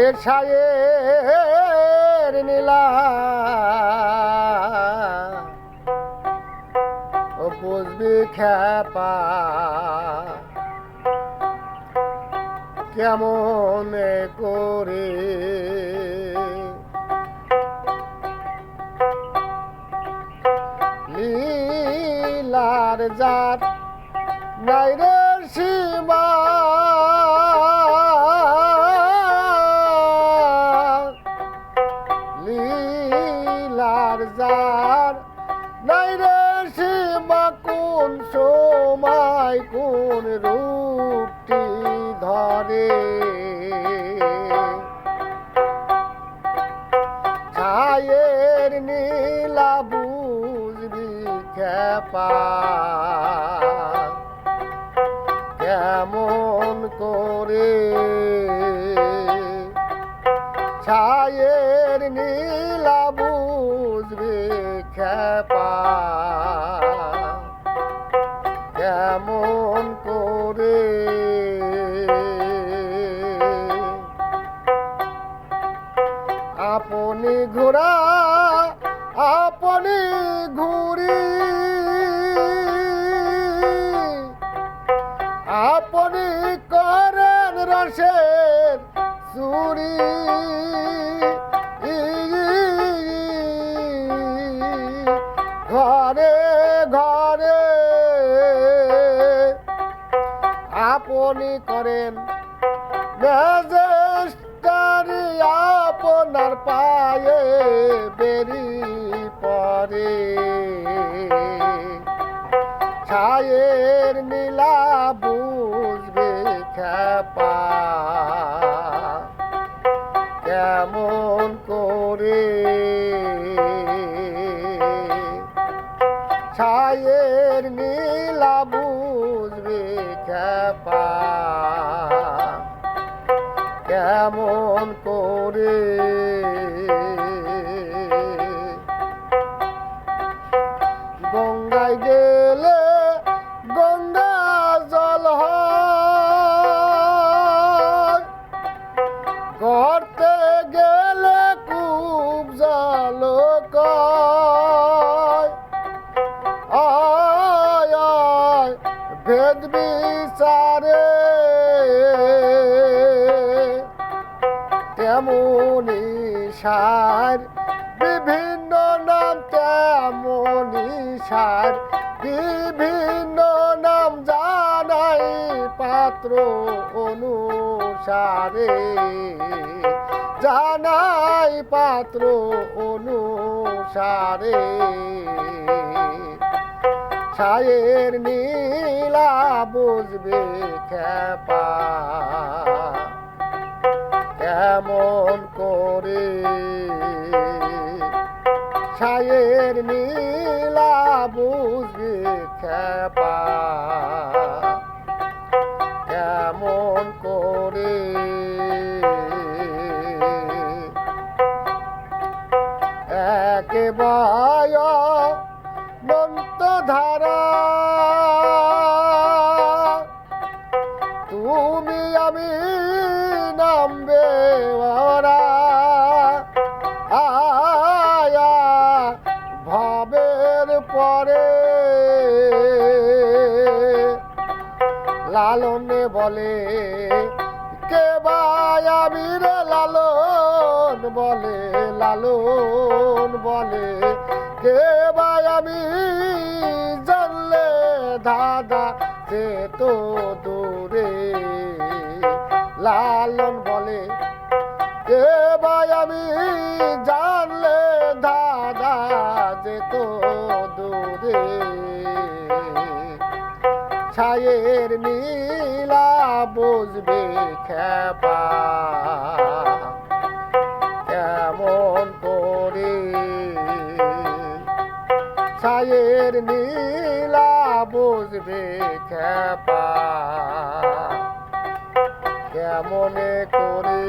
ওরে ছায়ের নীলা। ও বুঝবি খ্যাপা। কেমন করে? লীলার জাত নাই রে সীমা লীলার জার। নাই রে সীমা, কোন সময় কোন রূপটি ধরে? ছায়ের নীলা বুঝবি খেপা। কেমন করে ছায়ের নীলা বুঝবি কেমন করে আপনি ঘোরা আপনি ঘুরি আপনি করেন রসের চুরি ঘরে ঘরে। আপনি করেন মেজেস্টারি আপনার পায়ে বেরি পরে ছায়ের নীলা বুঝবে খেপা কেমন করে? ছায়ের নীলা বুঝবে কেমন করে? গঙ্গায় গেলে বিচারে তেমনি সার, বিভিন্ন নাম তেমনি সার, বিভিন্ন নাম জানাই পাত্র অনুসারে। জানাই পাত্র অনুসারে। ছায়ের নীলা বুঝবে খেপা। কেমন করে ছায়ের নীলা বুঝবে খেপা। কেমন করে একেবায় নন্ত ধারা তুমি আমি নামবে আয়া ভবের পরে। লালনে বলে, কে আমি রে? লালন বলে লালন বলে কে ভাই আমি জানলে দাদা সে তো দূরে। লালন বলে, কে ভাই আমি জানলে দাদা যে তো দূরে। ছায়ের নীলা বুঝবে খেপা ছায়ের নীলা বুঝবে খেপা। কেমনে করে